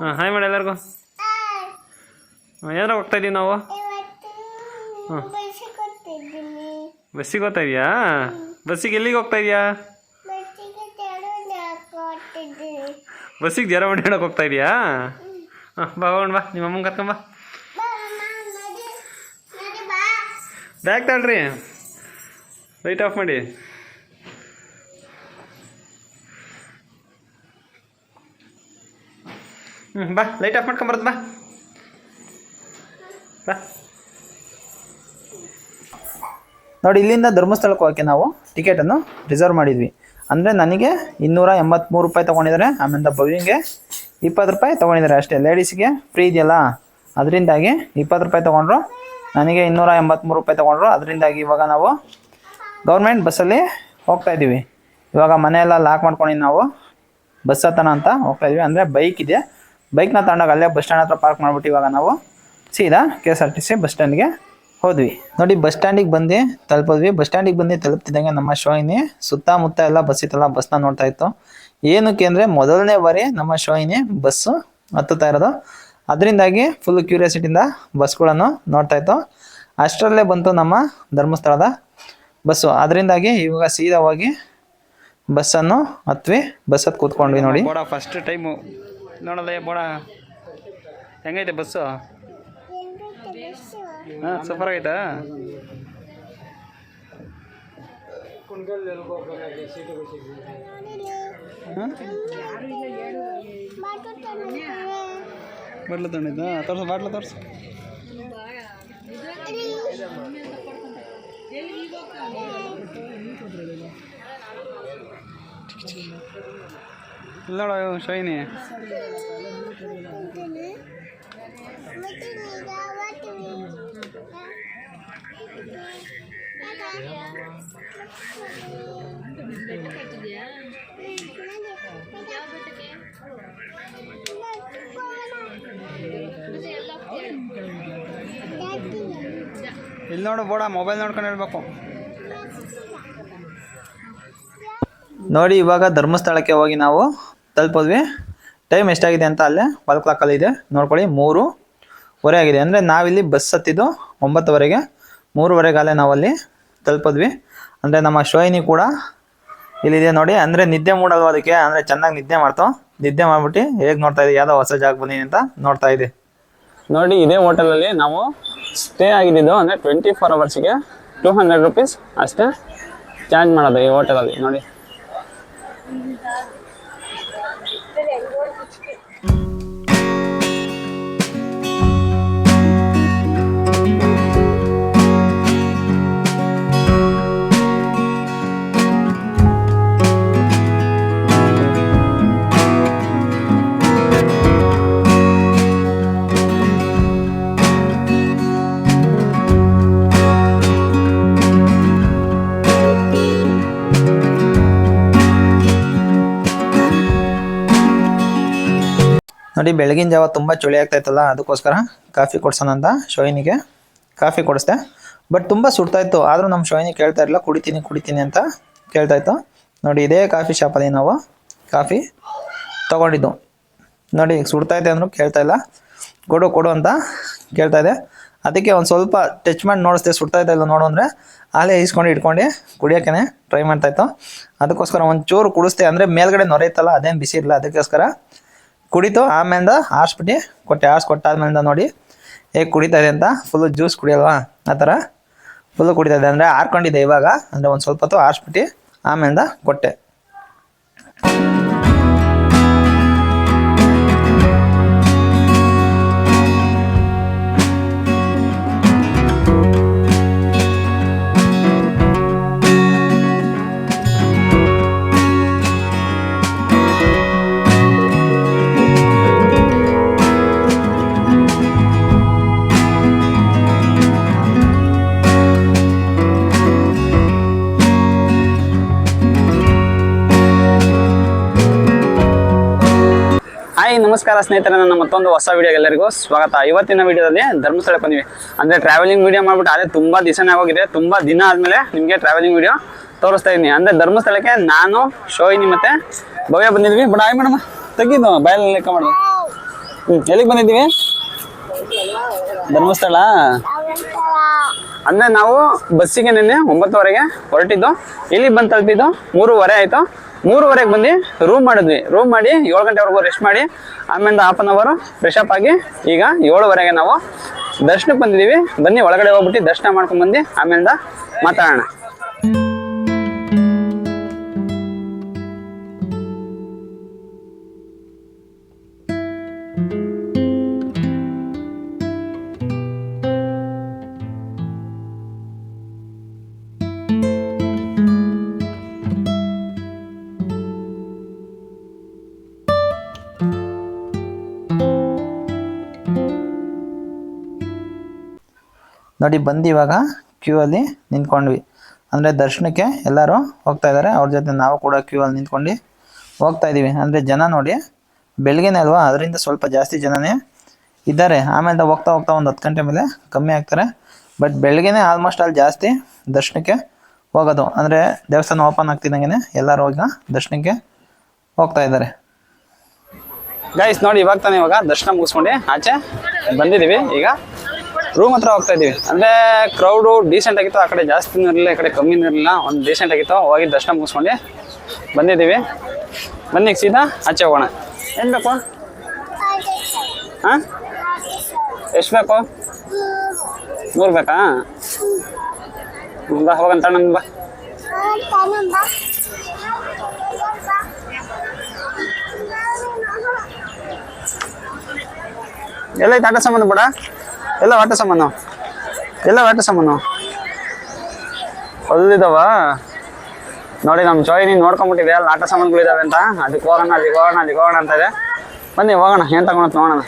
ಹಾಂ ಹಾಯ್ ಮಾಡಿ ಎಲ್ಲರಿಗೂ. ಏನಾರ ಹೋಗ್ತಾ ಇದೀವಿ ನಾವು? ಹಾಂ. ಬಸ್ಸಿಗೆ ಹೋಗ್ತಾ ಇದೀಯಾ? ಬಸ್ಸಿಗೆ ಎಲ್ಲಿಗೆ ಹೋಗ್ತಾ ಇದೀಯಾ? ಬಸ್ಸಿಗೆ ಜ್ವರ ಮಾಡಿ ಹೇಳಕ್ ಹೋಗ್ತಾ ಇದೀಯಾ? ಹಾಂ ಬಾ ಹೋಗೋಣ ಬಾ. ನಿಮ್ಮ ಅಮ್ಮಂಗೆ ಕರ್ಕೊಂಬ ಬಾ. ಅಮ್ಮ ನಡಿ ನಡಿ ಬಾ. ಬ್ಯಾಗ್ ತಗೊಳ್ರಿ. ಲೈಟ್ ಆಫ್ ಮಾಡಿ. ಹ್ಞೂ ಬಾ ಲೈಟ್ ಆಫ್ ಮಾಡ್ಕೊಂಬರ್ದು, ಬಾ. ನೋಡಿ, ಇಲ್ಲಿಂದ ಧರ್ಮಸ್ಥಳಕ್ಕೆ ಹೋಗೋಕ್ಕೆ ನಾವು ಟಿಕೆಟನ್ನು ರಿಸರ್ವ್ ಮಾಡಿದ್ವಿ. ಅಂದರೆ ನನಗೆ ಇನ್ನೂರ ಎಂಬತ್ತ್ಮೂರು ರೂಪಾಯಿ ತೊಗೊಂಡಿದ್ದಾರೆ ಆಮೇಲೆ ಬವಿಂಗೆ ಇಪ್ಪತ್ತು ರೂಪಾಯಿ ತೊಗೊಂಡಿದ್ದಾರೆ ಅಷ್ಟೇ. ಲೇಡೀಸ್ಗೆ ಫ್ರೀ ಇದೆಯಲ್ಲ, ಅದರಿಂದಾಗಿ ಇಪ್ಪತ್ತು ರೂಪಾಯಿ ತೊಗೊಂಡ್ರು, ನನಗೆ ಇನ್ನೂರ ಎಂಬತ್ತ್ಮೂರು ರೂಪಾಯಿ ತೊಗೊಂಡ್ರು, ಅದರಿಂದಾಗಿ ಇವಾಗ ನಾವು ಗೌರ್ಮೆಂಟ್ ಬಸ್ಸಲ್ಲಿ ಹೋಗ್ತಾ ಇದ್ದೀವಿ. ಇವಾಗ ಮನೆಯೆಲ್ಲ ಲಾಕ್ ಮಾಡ್ಕೊಂಡು ನಾವು ಬಸ್ ಅಂತ ಹೋಗ್ತಾ ಇದೀವಿ ಅಂದರೆ ಬೈಕ್ ಇದೆ ಬೈಕ್ನ ತಗೊಂಡಾಗ ಅಲ್ಲೇ ಬಸ್ ಸ್ಟ್ಯಾಂಡ್ ಹತ್ರ ಪಾರ್ಕ್ ಮಾಡ್ಬಿಟ್ಟು ಇವಾಗ ನಾವು ಸೀದಾ K S R T C bus ಸ್ಟ್ಯಾಂಡ್ಗೆ ಹೋದ್ವಿ. ನೋಡಿ ಬಸ್ ಸ್ಟ್ಯಾಂಡಿಗೆ ಬಂದು ತಲುಪಿದ್ವಿ. ಬಸ್ ಸ್ಟ್ಯಾಂಡಿಗೆ ಬಂದು ತಲುಪ್ತಿದ್ದಂಗೆ ನಮ್ಮ ಶೋಯಿನಿ ಸುತ್ತಮುತ್ತ ಎಲ್ಲ ಬಸ್ ಇತ್ತಲ್ಲ ಬಸ್ನ ನೋಡ್ತಾ ಇತ್ತು. ಏನಕ್ಕೆ ಅಂದರೆ ಮೊದಲನೇ ಬಾರಿ ನಮ್ಮ ಶೋಯಿನಿ ಬಸ್ಸು ಹತ್ತುತ್ತಾ ಇರೋದು. ಅದರಿಂದಾಗಿ ಫುಲ್ ಕ್ಯೂರಿಯಾಸಿಟಿಯಿಂದ ಬಸ್ಗಳನ್ನು ನೋಡ್ತಾ ಇತ್ತು. ಅಷ್ಟರಲ್ಲೇ ಬಂತು ನಮ್ಮ ಧರ್ಮಸ್ಥಳದ ಬಸ್ಸು ಅದರಿಂದಾಗಿ ಇವಾಗ ಸೀದಾ ಹೋಗಿ ಬಸ್ಸನ್ನು ಹತ್ವಿ ಬಸ್ ಹತ್ತು ಕೂತ್ಕೊಂಡ್ವಿ ನೋಡಿ. ಫಸ್ಟ್ ಟೈಮು ನೋಡಲ್ಲ ಬೋಣ ಹೆಂಗೈತೆ ಬಸ್ಸು? ಹಾಂ ಸೂಪರ್ ಆಗೈತಾ ಬಾಟ್ಲು ತಗೊಂಡಿದ್ದ ತೋರ್ಸು ಬಾಟ್ಲು ತೋರ್ಸು. ನೋಡು ಶೈನಿ. ಇಲ್ಲಿ ನೋಡು ಬೋಡ ಮೊಬೈಲ್ ನೋಡ್ಕೊಂಡು ಹೇಳ್ಬೇಕು. ನೋಡಿ ಇವಾಗ ಧರ್ಮಸ್ಥಳಕ್ಕೆ ಹೋಗಿ ನಾವು ತಲುಪಿದ್ವಿ. ಟೈಮ್ ಎಷ್ಟಾಗಿದೆ ಅಂತ ಅಲ್ಲೇ ಕ್ಲಾಕ್ ಕ್ಲಾಕಲ್ಲಿ ಇದೆ. ನೋಡ್ಕೊಳ್ಳಿ, ಮೂರು ವರೆ ಆಗಿದೆ. ಅಂದರೆ ನಾವಿಲ್ಲಿ ಬಸ್ ಹತ್ತಿದ್ದು ಒಂಬತ್ತುವರೆಗೆ. ಮೂರುವರೆಗಾಲೇ ನಾವಲ್ಲಿ ತಲುಪಿದ್ವಿ. ಅಂದರೆ ನಮ್ಮ ಶೋಯಿನಿ ಕೂಡ ಇಲ್ಲಿದೆ ನೋಡಿ. ಅಂದರೆ ನಿದ್ದೆ ಮೂಡಲ್ವ ಅದಕ್ಕೆ? ಅಂದರೆ ಚೆನ್ನಾಗಿ ನಿದ್ದೆ ಮಾಡ್ತು. ನಿದ್ದೆ ಮಾಡಿಬಿಟ್ಟು ಹೇಗೆ ನೋಡ್ತಾ ಇದೆ ಯಾವುದೋ ಹೊಸ ಜಾಗ ಬನ್ನಿ ಅಂತ ನೋಡ್ತಾ ಇದೆ ನೋಡಿ, ಇದೇ ಹೋಟೆಲಲ್ಲಿ ನಾವು ಸ್ಟೇ ಆಗಿದ್ದು ಅಂದರೆ ಟ್ವೆಂಟಿ ಫೋರ್ ಅವರ್ಸಿಗೆ ಟೂ ಹಂಡ್ರೆಡ್ ರುಪೀಸ್ ಅಷ್ಟೇ ಚಾರ್ಜ್ ಮಾಡೋದು ಈ ಹೋಟೆಲಲ್ಲಿ ನೋಡಿ. ನೋಡಿ, ಬೆಳಗಿನ ಜಾವ ತುಂಬ ಚಳಿ ಆಗ್ತಾ ಇತ್ತಲ್ಲ, ಅದಕ್ಕೋಸ್ಕರ ಕಾಫಿ ಕೊಡ್ಸೋಣ ಅಂತ ಶೋಯಿನಿಗೆ ಕಾಫಿ ಕೊಡಿಸ್ದೆ. ಬಟ್ ತುಂಬ ಸುಡ್ತಾ ಇತ್ತು, ಆದರೂ ನಮ್ಮ ಶೋಯಿನಿ ಕೇಳ್ತಾ ಇರಲಿಲ್ಲ, ಕುಡಿತೀನಿ ಕುಡಿತೀನಿ ಅಂತ ಕೇಳ್ತಾ ಇತ್ತು. ನೋಡಿ, ಇದೇ ಕಾಫಿ ಶಾಪಲ್ಲಿ ನಾವು ಕಾಫಿ ತೊಗೊಂಡಿದ್ದು. ನೋಡಿ, ಸುಡ್ತಾ ಇದೆ ಅಂದರೂ ಕೇಳ್ತಾ ಇಲ್ಲ. ಕೊಡು ಕೊಡು ಅಂತ ಕೇಳ್ತಾ ಇದೆ ಅದಕ್ಕೆ ಒಂದು ಸ್ವಲ್ಪ ಟಚ್ ಮಾಡಿ ನೋಡಿಸ್ದೆ, ಸುಡ್ತಾ ಇಲ್ಲ ನೋಡು ಅಂದರೆ ಆಲೇ ಈಸ್ಕೊಂಡು ಇಟ್ಕೊಂಡು ಕುಡಿಯೋಕೆ ಟ್ರೈ ಮಾಡ್ತಾ ಇತ್ತು. ಅದಕ್ಕೋಸ್ಕರ ಒಂಚೂರು ಕುಡಿಸ್ದೆ, ಅಂದರೆ ಮೇಲ್ಗಡೆ ನೊರೆ ಇತ್ತಲ್ಲ, ಅದೇನು ಬಿಸಿ ಇರಲಿಲ್ಲ, ಅದಕ್ಕೋಸ್ಕರ ಕುಡಿತು ಆಮೇಲೆ ಆರಿಸ್ಬಿಟ್ಟು ಕೊಟ್ಟೆ ಆರ್ಸ್ ಕೊಟ್ಟಾದ್ಮೇಲಿಂದ ನೋಡಿ ಹೇಗೆ ಕುಡಿತಾ ಇದೆ ಅಂತ ಫುಲ್ಲು ಜ್ಯೂಸ್ ಕುಡಿಯಲ್ವಾ? ಆ ಥರ ಫುಲ್ಲು ಕುಡಿತಾ ಇದೆ. ಅಂದರೆ ಆರ್ಕೊಂಡಿದ್ದೆ ಇವಾಗ, ಅಂದರೆ ಒಂದು ಸ್ವಲ್ಪ ಹೊತ್ತು ಆರಿಸ್ಬಿಟ್ಟು ಆಮೇಲಿಂದ ಕೊಟ್ಟೆ. ಹಾಯ್, ನಮಸ್ಕಾರ ಸ್ನೇಹಿತರೆ, ನನ್ನ ಮತ್ತೊಂದು ಹೊಸ ವಿಡಿಯೋ ಎಲ್ಲರಿಗೂ ಸ್ವಾಗತ. ಇವತ್ತಿನ ವಿಡಿಯೋದಲ್ಲಿ ಧರ್ಮಸ್ಥಳಕ್ಕೆ ಬಂದಿವಿ. ಅಂದರೆ ಟ್ರಾವೆಲಿಂಗ್ ವಿಡಿಯೋ ಮಾಡ್ಬಿಟ್ಟು ಅದೇ ತುಂಬ ದಿವಸನೇ ಆಗೋಗಿದೆ. ತುಂಬ ದಿನ ಆದಮೇಲೆ ನಿಮಗೆ ಟ್ರಾವೆಲಿಂಗ್ ವಿಡಿಯೋ ತೋರಿಸ್ತಾ ಇದ್ದೀನಿ. ಅಂದರೆ ಧರ್ಮಸ್ಥಳಕ್ಕೆ ನಾನು ಶೋಯಿನಿ ಮತ್ತೆ ಭವ್ಯ ಬಂದಿದ್ವಿ ಬಟ್ ಆಯ್ ಮೇಡಮ್. ತೆಗಿದ್ದು ಬಾಯಲ್ಲಿ ಲೆಕ್ಕ ಮಾಡೋದು. ಹ್ಞೂ ಎಲ್ಲಿಗೆ ಬಂದಿದ್ದೀವಿ? ಧರ್ಮಸ್ಥಳ? ಅಂದ್ರೆ ನಾವು ಬಸ್ಸಿಗೆ ನಿನ್ನೆ ಒಂಬತ್ತುವರೆಗೆ ಹೊರಟಿದ್ದು. ಇಲ್ಲಿ ಬಂದು ತಲುಪಿದ್ದು ಮೂರುವರೆ ಆಯ್ತು. ಮೂರುವರೆಗೆ ಬಂದು ರೂಮ್ ಮಾಡಿದ್ವಿ. ರೂಮ್ ಮಾಡಿ ಏಳು ಗಂಟೆವರೆಗೂ ರೆಸ್ಟ್ ಮಾಡಿ ಆಮೇಲೆ ಹಾಫ್ ಅನ್ ಅವರು ಫ್ರೆಶ್ ಅಪ್ ಆಗಿ ಈಗ ಏಳುವರೆಗೆ ನಾವು ದರ್ಶನಕ್ಕೆ ಬಂದಿದ್ದೀವಿ. ಬನ್ನಿ, ಒಳಗಡೆ ಹೋಗ್ಬಿಟ್ಟು ದರ್ಶನ ಮಾಡ್ಕೊಂಡು ಬಂದು ಆಮೇಲಿಂದ ಮಾತಾಡೋಣ. ನೋಡಿ, ಬಂದು ಇವಾಗ ಕ್ಯೂ ಅಲ್ಲಿ ನಿಂತ್ಕೊಂಡ್ವಿ. ಅಂದರೆ ದರ್ಶನಕ್ಕೆ ಎಲ್ಲರೂ ಹೋಗ್ತಾ ಇದ್ದಾರೆ. ಅವ್ರ ಜೊತೆ ನಾವು ಕೂಡ ಕ್ಯೂ ಅಲ್ಲಿ ನಿಂತ್ಕೊಂಡು ಹೋಗ್ತಾ ಇದ್ದೀವಿ. ಅಂದರೆ ಜನ ನೋಡಿ, ಬೆಳಗ್ಗೆನೇ ಅಲ್ವಾ? ಅದರಿಂದ ಸ್ವಲ್ಪ ಜಾಸ್ತಿ ಜನನೇ ಇದ್ದಾರೆ. ಆಮೇಲೆ ಹೋಗ್ತಾ ಹೋಗ್ತಾ ಒಂದು ಹತ್ತು ಗಂಟೆ ಮೇಲೆ ಕಮ್ಮಿ ಆಗ್ತಾರೆ. ಬಟ್ ಬೆಳಗ್ಗೆನೇ ಆಲ್ಮೋಸ್ಟ್ ಅಲ್ಲಿ ಜಾಸ್ತಿ ದರ್ಶನಕ್ಕೆ ಹೋಗೋದು. ಅಂದರೆ ದೇವಸ್ಥಾನ ಓಪನ್ ಆಗ್ತಿದ್ದಂಗೆ ಎಲ್ಲರೂ ಹೋಗಿ ದರ್ಶನಕ್ಕೆ ಹೋಗ್ತಾ ಇದ್ದಾರೆ. ಗೈಸ್ ನೋಡಿ, ಇವಾಗ ತಾನೆ ಇವಾಗ ದರ್ಶನ ಮುಗಿಸ್ಕೊಂಡು ಆಚೆ ಬಂದಿದ್ದೀವಿ. ಈಗ ರೂಮ್ ಹತ್ರ ಹೋಗ್ತಾ ಇದೀವಿ ಅಂದ್ರೆ ಕ್ರೌಡು ಡೀಸೆಂಟ್ ಆಗಿತ್ತು, ಆ ಕಡೆ ಜಾಸ್ತಿ ಇರಲಿಲ್ಲ ಈ ಕಡೆ ಕಮ್ಮಿನೂ ಇರಲಿಲ್ಲ ಒಂದು ಡೀಸೆಂಟ್ ಆಗಿತ್ತು. ಹೋಗಿ ದರ್ಶನ ಮುಗಿಸ್ಕೊಂಡು ಬಂದಿದ್ದೀವಿ. ಬನ್ನಿ ಸೀದಾ ಆಚೆ ಹೋಗೋಣ. ಏನು ಬೇಕು? ಹಾಂ? ಎಷ್ಟು ಬೇಕು? ಮೂರು ಬೇಕಾ? ಬಾ, ಹೋಗಂತ ನಂಗೆ ಬಾ. ಎಲ್ಲ ಐತೆ ಆಟ ಸಂಬಂಧ ಬೇಡ ಎಲ್ಲ ಆಟ ಸಾಮಾನು ಎಲ್ಲ ಆಟ ಸಾಮಾನು ಹೊಲ್ದಿದಾವ ನೋಡಿ ನಮ್ಮ ಜೋಯಿನಿ ನೋಡ್ಕೊಂಬಿಟ್ಟಿದೆ ಅಲ್ಲಿ ಆಟ ಸಾಮಾನುಗಳಿದಾವೆ ಅಂತ. ಅದಕ್ಕೆ ಹೋಗೋಣ, ಅಲ್ಲಿಗೆ ಹೋಗೋಣ ಅಲ್ಲಿಗೆ ಹೋಗೋಣ ಅಂತ ಇದೆ. ಬನ್ನಿ, ಹೋಗೋಣ. ಏನು ತಗೊಳತ್ ನೋಡೋಣ.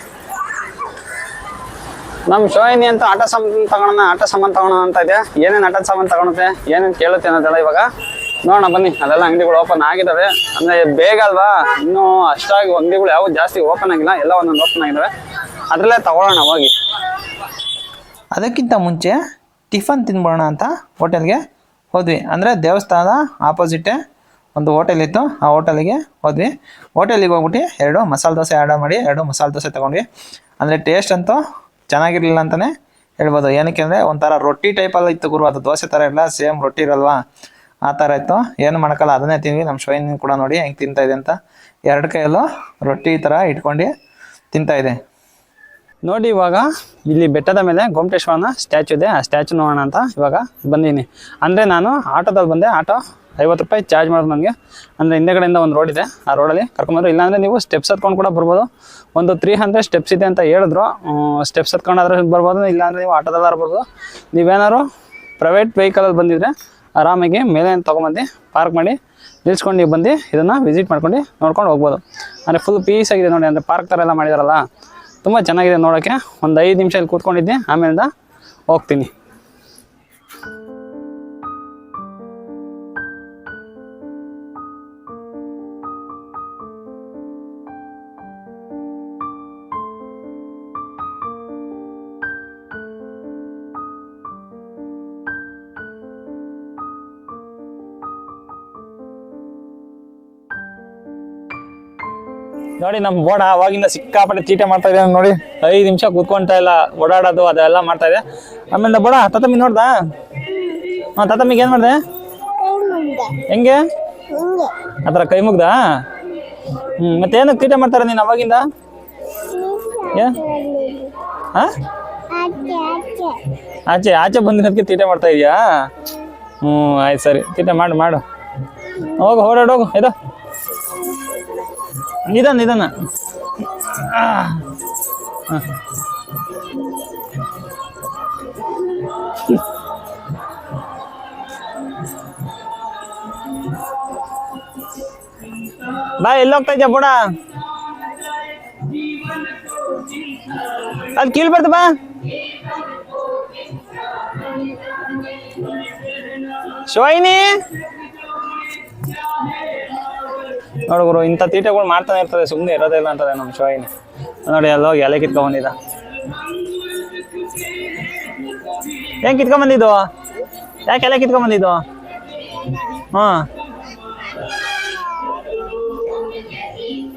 ನಮ್ಮ ಶೋಯಿನಿ ಅಂತ ಆಟ ಸಾಮಾನು ತಗೊಳೋಣ, ಆಟ ಸಾಮಾನು ತಗೊಳೋಣ ಅಂತ ಇದೆ. ಏನೇನು ಆಟದ ಸಾಮಾನು ತಗೊಳುತ್ತೆ, ಏನೇನು ಕೇಳುತ್ತೆ ಅನ್ನೋದೆಲ್ಲ ಇವಾಗ ನೋಡೋಣ, ಬನ್ನಿ. ಅದೆಲ್ಲ ಅಂಗಡಿಗಳು ಓಪನ್ ಆಗಿದ್ದಾವೆ ಅಂದರೆ ಬೇಗ ಅಲ್ವಾ? ಇನ್ನೂ ಅಷ್ಟಾಗಿ ಅಂಗಡಿಗಳು ಯಾವ ಜಾಸ್ತಿ ಓಪನ್ ಆಗಿಲ್ಲ. ಎಲ್ಲ ಒಂದೊಂದು ಓಪನ್ ಆಗಿದ್ದಾವೆ ಅದರಲ್ಲೇ ತಗೊಳ್ಳೋಣ ಹೋಗಿ. ಅದಕ್ಕಿಂತ ಮುಂಚೆ ಟಿಫನ್ ತಿನ್ಬೋಣ ಅಂತ ಹೋಟೆಲ್ಗೆ ಹೋದ್ವಿ. ಅಂದರೆ ದೇವಸ್ಥಾನದ ಆಪೋಸಿಟೇ ಒಂದು ಹೋಟೆಲ್ ಇತ್ತು. ಆ ಹೋಟೆಲಿಗೆ ಹೋದ್ವಿ. ಹೋಟೆಲಿಗೆ ಹೋಗ್ಬಿಟ್ಟು ಎರಡು ಮಸಾಲೆ ದೋಸೆ ಆರ್ಡರ್ ಮಾಡಿ, ಎರಡು ಮಸಾಲೆ ದೋಸೆ ತೊಗೊಂಡ್ವಿ. ಅಂದರೆ ಟೇಸ್ಟ್ ಅಂತೂ ಚೆನ್ನಾಗಿರಲಿಲ್ಲ ಅಂತಲೇ ಹೇಳ್ಬೋದು. ಏನಕ್ಕೆ ಅಂದರೆ ಒಂಥರ ರೊಟ್ಟಿ ಟೈಪಲ್ಲಿ ಇತ್ತು ಗುರು. ಅದು ದೋಸೆ ಥರ ಇಲ್ಲ, ಸೇಮ್ ರೊಟ್ಟಿ ಇರಲ್ವಾ? ಆ ಥರ ಇತ್ತು. ಏನು ಮಾಡೋಕ್ಕಲ್ಲ, ಅದನ್ನೇ ತಿಂದ್ವಿ. ನಮ್ಮ ಶೋಯಿನ ಕೂಡ ನೋಡಿ ಹೆಂಗೆ ತಿಂತಾಯಿದೆ ಅಂತ. ಎರಡು ಕೈಯಲ್ಲೂ ರೊಟ್ಟಿ ಥರ ಇಟ್ಕೊಂಡು ತಿಂತಾಯಿದೆ ನೋಡಿ, ಇವಾಗ ಇಲ್ಲಿ ಬೆಟ್ಟದ ಮೇಲೆ ಗೋಮಟೇಶ್ವರನ ಸ್ಟ್ಯಾಚು ಇದೆ. ಆ ಸ್ಟ್ಯಾಚು ನೋಡೋಣ ಅಂತ ಇವಾಗ ಬಂದೀನಿ ಅಂದರೆ ನಾನು ಆಟೋದಲ್ಲಿ ಬಂದೆ. ಆಟೋ ಐವತ್ತು ರೂಪಾಯಿ ಚಾರ್ಜ್ ಮಾಡೋದು ನನಗೆ. ಅಂದರೆ ಹಿಂದೆಗಡೆಯಿಂದ ಒಂದು ರೋಡ್ ಇದೆ. ಆ ರೋಡಲ್ಲಿ ಕರ್ಕೊಂಬಂದ್ರು ಇಲ್ಲಾಂದರೆ ನೀವು ಸ್ಟೆಪ್ಸ್ ಹತ್ಕೊಂಡು ಕೂಡ ಬರ್ಬೋದು. ಒಂದು ತ್ರೀ ಹಂಡ್ರೆಡ್ ಸ್ಟೆಪ್ಸ್ ಇದೆ ಅಂತ ಹೇಳಿದ್ರು. ಸ್ಟೆಪ್ಸ್ ಹತ್ಕೊಂಡಾದ್ರೆ ಬರ್ಬೋದು. ಇಲ್ಲಾಂದರೆ ನೀವು ಆಟೋದಲ್ಲಿ ಬರ್ಬೋದು. ನೀವೇನಾದ್ರು ಪ್ರೈವೇಟ್ ವೆಹಿಕಲಲ್ಲಿ ಬಂದಿದ್ರೆ ಆರಾಮಾಗಿ ಮೇಲೆ ತೊಗೊಂಬಂದು ಪಾರ್ಕ್ ಮಾಡಿ ನಿಲ್ಸ್ಕೊಂಡು ನೀವು ಬಂದು ಇದನ್ನು ವಿಸಿಟ್ ಮಾಡ್ಕೊಂಡು ನೋಡ್ಕೊಂಡು ಹೋಗ್ಬೋದು. ಅಂದರೆ ಫುಲ್ ಪೀಸ್ ಆಗಿದೆ ನೋಡಿ. ಅಂದರೆ ಪಾರ್ಕ್ ಥರ ಎಲ್ಲ ಮಾಡಿದಾರಲ್ಲ. ತುಂಬ ಚೆನ್ನಾಗಿದೆ ನೋಡೋಕ್ಕೆ. ಒಂದು ಐದು ನಿಮಿಷ ಇಲ್ಲಿ ಕೂತ್ಕೊಂಡಿದ್ದೆ. ಆಮೇಲಿಂದ ಹೋಗ್ತೀನಿ. ನೋಡಿ ನಮ್ಮ ಬೋಡ ಅವಾಗಿಂದ ಸಿಕ್ಕಾಪಟ್ಟೆ ಚೀಟೆ ಮಾಡ್ತಾ ಇದೆ ನೋಡಿ. ಐದು ನಿಮಿಷ ಕೂತ್ಕೊಂತ ಇಲ್ಲ, ಓಡಾಡೋದು, ಅದೆಲ್ಲ ಮಾಡ್ತಾ ಇದೆ. ಆಮೇಲೆ ಬೋಡ ತತಮ್ಮಿ ನೋಡ್ದಾ? ಹಾ, ತತಮ್ಮಿಗೆ ಏನು ಮಾಡಿದೆ? ಹೆಂಗೆ? ಆ ಥರ ಕೈ ಮುಗ್ದಾ? ಹ್ಞೂ ಮತ್ತೇನು ಚೀಟೆ ಮಾಡ್ತಾರೆ ನೀನು ಅವಾಗಿಂದ? ಹಾಂ? ಆಚೆ ಆಚೆ ಬಂದಿರೋದಕ್ಕೆ ತೀಟೆ ಮಾಡ್ತಾ ಇದೀಯಾ? ಹ್ಞೂ ಆಯ್ತು ಸರಿ ತೀಟೆ ಮಾಡು ಮಾಡು. ಹೋಗು ಓಡಾಡೋಗು ಇದು ನಿಧಾನ ನಿಧಾನ. ಬಾ ಎಲ್ಲಿ ಹೋಗ್ತಾ ಇದ್ಯಾ ಬುಡ? ಅಲ್ಲಿ ಕೀಳ್ ಬರ್ತ ಬಾ. ಶಿವಾಯಿನಿ ನೋಡು ಗುರು, ಇಂಥ ತೀಟೆಗಳು ಮಾಡ್ತಾನೆ ಇರ್ತದೆ ಸುಮ್ಮನೆ ಇರೋದಿಲ್ಲ ಅಂತದೆ ನಮ್ಮ ಶಿವಾಯಿನಿ ನೋಡಿ ಹೋಗಿ ಎಲೆ ಕಿತ್ಕೊಂಡ್ ಬಂದಿದ್ದ ಏನ್ ಕಿತ್ಕೊಂಡ್ಬಂದಿದ್ದು ಯಾಕೆ ಎಲೆ ಕಿತ್ಕೊಂಡ್ಬಂದಿದ್ದು ಬಂದಿದ್ದು ಹಾ.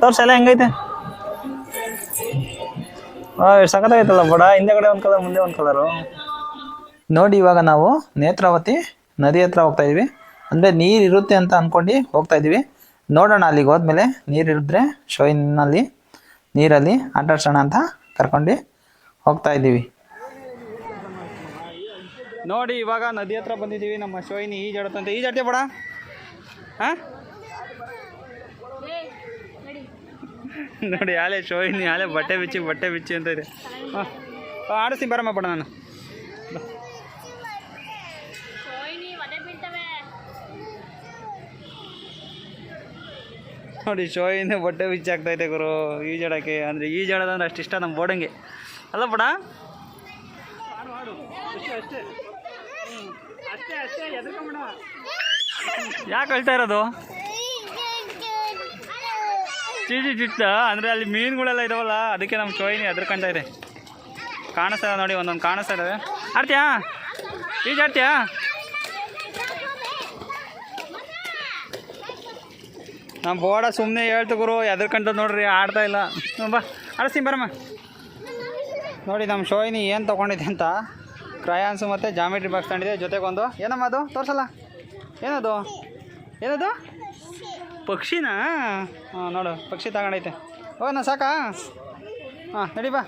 ತೋರ್ಸ ಎಲ್ಲ ಹೆಂಗೈತೆ? ಸಖತ್ತಾಗೈತಲ್ಲ ಬಡ. ಹಿಂದೆಗಡೆ ಒಂದು ಕಲರ್, ಮುಂದೆ ಒಂದು ಕಲರು. ನೋಡಿ, ಇವಾಗ ನಾವು ನೇತ್ರಾವತಿ ನದಿ ಹತ್ರ ಹೋಗ್ತಾ ಇದೀವಿ. ಅಂದರೆ ನೀರು ಇರುತ್ತೆ ಅಂತ ಅಂದ್ಕೊಂಡು ಹೋಗ್ತಾ ಇದೀವಿ. ನೋಡೋಣ ಅಲ್ಲಿಗೆ ಹೋದ್ಮೇಲೆ ನೀರು ಇರಿದ್ರೆ ಶೋಯಿನಲ್ಲಿ ನೀರಲ್ಲಿ ಆಟಾಡ್ಸೋಣ ಅಂತ ಕರ್ಕೊಂಡು ಹೋಗ್ತಾ ಇದ್ದೀವಿ. ನೋಡಿ, ಇವಾಗ ನದಿ ಹತ್ರ ಬಂದಿದ್ದೀವಿ, ನಮ್ಮ ಶೋಯಿನಿ ಈಜಾಡುತ್ತಂತೆ ಈಜಾಡ್ತೀವಿ ಬಡ? ಹಾಂ? ನೋಡಿ ಆಲೆ ಶೋಯಿನಿ ಆಲೆ ಬಟ್ಟೆ ಬಿಚ್ಚಿ ಬಟ್ಟೆ ಬಿಚ್ಚಿ ಅಂತ ಇದೆ. ಹಾಂ ಆಡಿಸ್ತೀನಿ, ಬರಮ್ಮ, ಬಡ ನಾನು. ನೋಡಿ ಶೋಯಿನ ಬಟ್ಟೆ ಬಿಚ್ಚಿ ಆಗ್ತೈತೆ ಗುರು. ಈಜಾಡೋಕ್ಕೆ ಅಂದರೆ ಈಜಾಡೋದಂದ್ರೆ ಅಷ್ಟು ಇಷ್ಟ ನಮ್ಮ ಬೋಡಂಗೆ. ಅಲ್ಲ ಬಡ? ಯಾಕೆ ಹೇಳ್ತಾ ಇರೋದು? ಚೀಟಿ ಚಿಟ್ಟ, ಅಂದರೆ ಅಲ್ಲಿ ಮೀನುಗಳೆಲ್ಲ ಇದಾವಲ್ಲ, ಅದಕ್ಕೆ ನಮ್ಮ ಶೋಯಿನಿ ಎದ್ರಕಂತ ಇದೆ. ಕಾಣಿಸ್ತಾ ಇದೆ ನೋಡಿ, ಒಂದೊಂದು ಕಾಣಿಸ್ತಾ ಇದ್ದಾವೆ ಆಡ್ತೀಯಾ ಈಜ್ ನಮ್ಮ ಬೋಡ ಸುಮ್ಮನೆ ಹೇಳ್ತು ಗುರು ಎದ್ರಕಂತ ನೋಡ್ರಿ, ಆಡ್ತಾ ಇಲ್ಲ. ಬಾ. ಆಡಿಸ್ತೀನಿ, ಬರಮ್ಮ. ನೋಡಿ ನಮ್ಮ ಶೋಯಿನಿ ಏನು ತೊಗೊಂಡಿದೆ ಅಂತ. ಕ್ರಯಾನ್ಸು ಮತ್ತು ಜಾಮೆಟ್ರಿ ಬಾಕ್ಸ್ ತಂಡಿದೆ ಜೊತೆಗೊಂದು ಏನಮ್ಮ ಅದು? ತೋರಿಸಲ್ಲ? ಏನದು? ಏನದು? ಪಕ್ಷಿನಾ? ಹಾಂ, ನೋಡು, ಪಕ್ಷಿ ತಗೊಂಡೈತೆ. ಹೋಗೋಣ ಸಾಕಾ? ಹಾಂ, ನಡಿ, ಬಾ.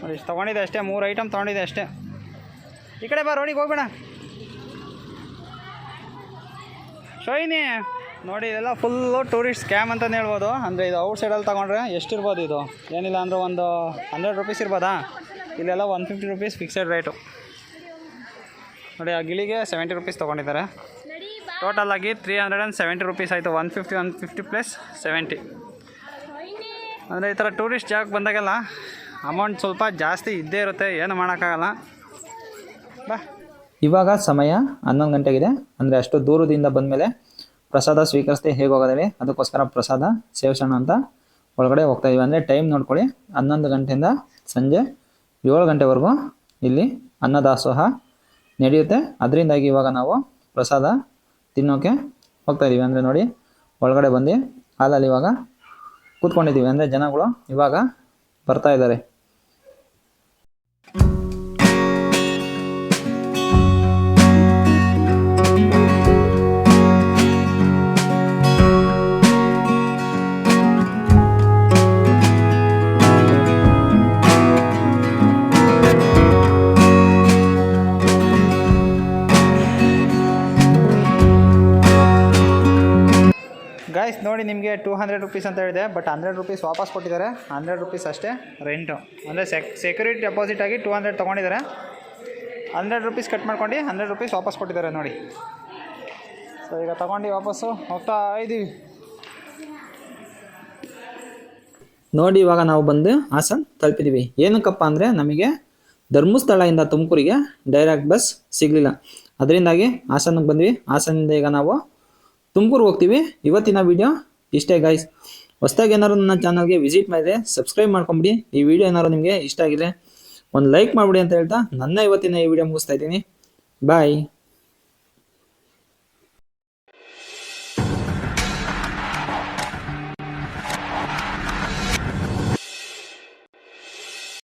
ನೋಡಿ, ಇಷ್ಟು ತೊಗೊಂಡಿದೆ ಅಷ್ಟೇ, ಮೂರು ಐಟಮ್ ತೊಗೊಂಡಿದೆ ಅಷ್ಟೇ. ಈ ಕಡೆ ಬಾ, ರೋಡಿಗೆ ಹೋಗ್ಬೇಡ. ಶೋಯಿನಿ ನೋಡಿ, ಇದೆಲ್ಲ ಫುಲ್ಲು ಟೂರಿಸ್ಟ್ ಸ್ಕ್ಯಾಮ್ ಅಂತಲೇ ಹೇಳ್ಬೋದು. ಅಂದರೆ ಇದು ಔಟ್ ಸೈಡಲ್ಲಿ ತೊಗೊಂಡ್ರೆ ಎಷ್ಟಿರ್ಬೋದು ಇದು? ಏನಿಲ್ಲ ಅಂದರೆ ಒಂದು ಹಂಡ್ರೆಡ್ ರುಪೀಸ್ ಇರ್ಬೋದಾ? ಇಲ್ಲೆಲ್ಲ one fifty rupees fixed rate ನೋಡಿ, ಆ ಗಿಳಿಗೆ ಸೆವೆಂಟಿ ರುಪೀಸ್ ತೊಗೊಂಡಿದ್ದಾರೆ. ಟೋಟಲ್ ಆಗಿ three hundred and seventy rupees ಆಯಿತು. One fifty one fifty plus seventy ಅಂದರೆ ಈ ಥರ ಟೂರಿಸ್ಟ್ ಜಾಗಕ್ಕೆ ಬಂದಾಗೆಲ್ಲ ಅಮೌಂಟ್ ಸ್ವಲ್ಪ ಜಾಸ್ತಿ ಇದ್ದೇ ಇರುತ್ತೆ. ಏನು ಮಾಡೋಕ್ಕಾಗಲ್ಲ. ಬಾ. ಇವಾಗ ಸಮಯ ಹನ್ನೊಂದು ಗಂಟೆಗಿದೆ. ಅಂದರೆ ಅಷ್ಟು ದೂರದಿಂದ ಬಂದಮೇಲೆ ಪ್ರಸಾದ ಸ್ವೀಕರಿಸ್ತೇ ಹೇಗೆ ಅದಕ್ಕೋಸ್ಕರ ಪ್ರಸಾದ, ಸೇವಿಸೋಣ ಅಂತ ಒಳಗಡೆ ಹೋಗ್ತಾ ಇದೀವಿ. ಅಂದರೆ ಟೈಮ್ ನೋಡ್ಕೊಳ್ಳಿ. ಹನ್ನೊಂದು ಗಂಟೆಯಿಂದ ಸಂಜೆ ಏಳು ಗಂಟೆವರೆಗೂ ಇಲ್ಲಿ ಅನ್ನದಾಸೋಹ ನಡೆಯುತ್ತೆ. ಅದರಿಂದಾಗಿ ಇವಾಗ ನಾವು ಪ್ರಸಾದ ತಿನ್ನೋಕೆ ಹೋಗ್ತಾ ಇದ್ದೀವಿ ಅಂದರೆ ನೋಡಿ, ಒಳಗಡೆ ಬಂದು ಹಾಲಲ್ಲಿ ಇವಾಗ ಕೂತ್ಕೊಂಡಿದ್ದೀವಿ. ಅಂದರೆ ಜನಗಳು ಇವಾಗ ಬರ್ತಾ ಇದ್ದಾರೆ. ಗಾಯ್ಸ್ ನೋಡಿ ನಿಮಗೆ ಟೂ ಹಂಡ್ರೆಡ್ ರುಪೀಸ್ ಅಂತ ಹೇಳಿದೆ ಬಟ್ ಹಂಡ್ರೆಡ್ ರುಪೀಸ್ ವಾಪಸ್ ಕೊಟ್ಟಿದ್ದಾರೆ. ಹಂಡ್ರೆಡ್ ರುಪೀಸ್ ಅಷ್ಟೇ ರೆಂಟು ಅಂದರೆ ಸೆಕ್ ಸೆಕ್ಯೂರಿಟಿ ಡೆಪಾಸಿಟ್ ಆಗಿ ಟೂ ಹಂಡ್ರೆಡ್ ತೊಗೊಂಡಿದ್ದಾರೆ. ಹಂಡ್ರೆಡ್ ರುಪೀಸ್ ಕಟ್ ಮಾಡ್ಕೊಂಡು ಹಂಡ್ರೆಡ್ ರುಪೀಸ್ ವಾಪಸ್ ಕೊಟ್ಟಿದ್ದಾರೆ ನೋಡಿ. ಸೊ ಈಗ ತೊಗೊಂಡು ವಾಪಸ್ಸು. ಹೋಗ್ತಾ ಇದ್ದೀವಿ ನೋಡಿ, ಇವಾಗ ನಾವು ಬಂದು ಹಾಸನ್ ತಲುಪಿದ್ದೀವಿ ಏನಕ್ಕಪ್ಪ ಅಂದರೆ ನಮಗೆ ಧರ್ಮಸ್ಥಳದಿಂದ ತುಮಕೂರಿಗೆ ಡೈರೆಕ್ಟ್ ಬಸ್ ಸಿಗಲಿಲ್ಲ. ಅದರಿಂದಾಗಿ ಹಾಸನಕ್ಕೆ ಬಂದ್ವಿ. ಹಾಸನಿಂದ ಈಗ ನಾವು ತುಮಕೂರು ಹೋಗ್ತೀವಿ. ಇವತ್ತಿನ ವಿಡಿಯೋ ಇಷ್ಟೇ ಗಾಯ್ಸ್ ಹೊಸ್ದಾಗಿ ಏನಾದ್ರು ನನ್ನ ಚಾನಲ್ಗೆ ವಿಸಿಟ್ ಮಾಡಿದ್ರೆ ಸಬ್ಸ್ಕ್ರೈಬ್ ಮಾಡ್ಕೊಂಬಿಡಿ. ಈ ವಿಡಿಯೋ ಏನಾದ್ರು ನಿಮಗೆ ಇಷ್ಟ ಆಗಿದೆ ಒಂದು ಲೈಕ್ ಮಾಡಿಬಿಡಿ ಅಂತ ಹೇಳ್ತಾ ನನ್ನ ಇವತ್ತಿನ ಈ ವಿಡಿಯೋ ಮುಗಿಸ್ತಾ ಇದ್ದೀನಿ. ಬಾಯ್